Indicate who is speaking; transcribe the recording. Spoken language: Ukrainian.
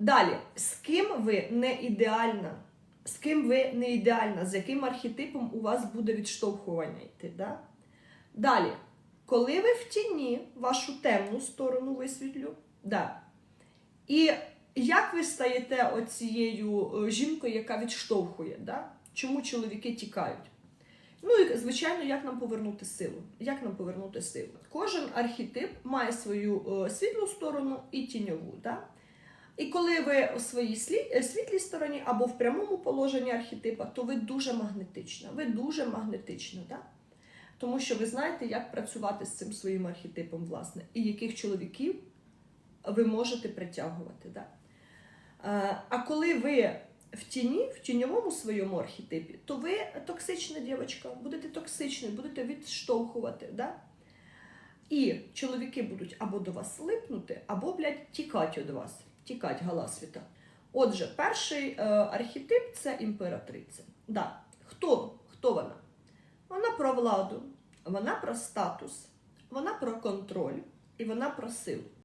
Speaker 1: Далі, з ким ви не ідеальна? З ким ви не ідеальна, з яким архетипом у вас буде відштовхування йти. Да? Далі, коли ви в тіні вашу темну сторону висвітлю, да. і як ви стаєте оцією е, жінкою, яка відштовхує? Да? Чому чоловіки тікають? Ну і звичайно, як нам повернути силу? Як нам повернути силу? Кожен архетип має свою е, світлу сторону і тіньову. Да? І коли ви у своїй е, світлій стороні або в прямому положенні архетипа, то ви дуже магнетична. Ви дуже магнетична, да? тому що ви знаєте, як працювати з цим своїм архетипом, власне, і яких чоловіків ви можете притягувати. Да? Е, А коли ви в тіні, в тіньовому своєму архетипі, то ви токсична дівчинка, будете токсичною, будете відштовхувати. Да? І чоловіки будуть або до вас липнути, або, блядь, тікати від вас. Тікать галасвіта. Отже, перший е, архетип це імператриця. Да. Хто? Хто вона? Вона про владу, вона про статус, вона про контроль і вона про силу.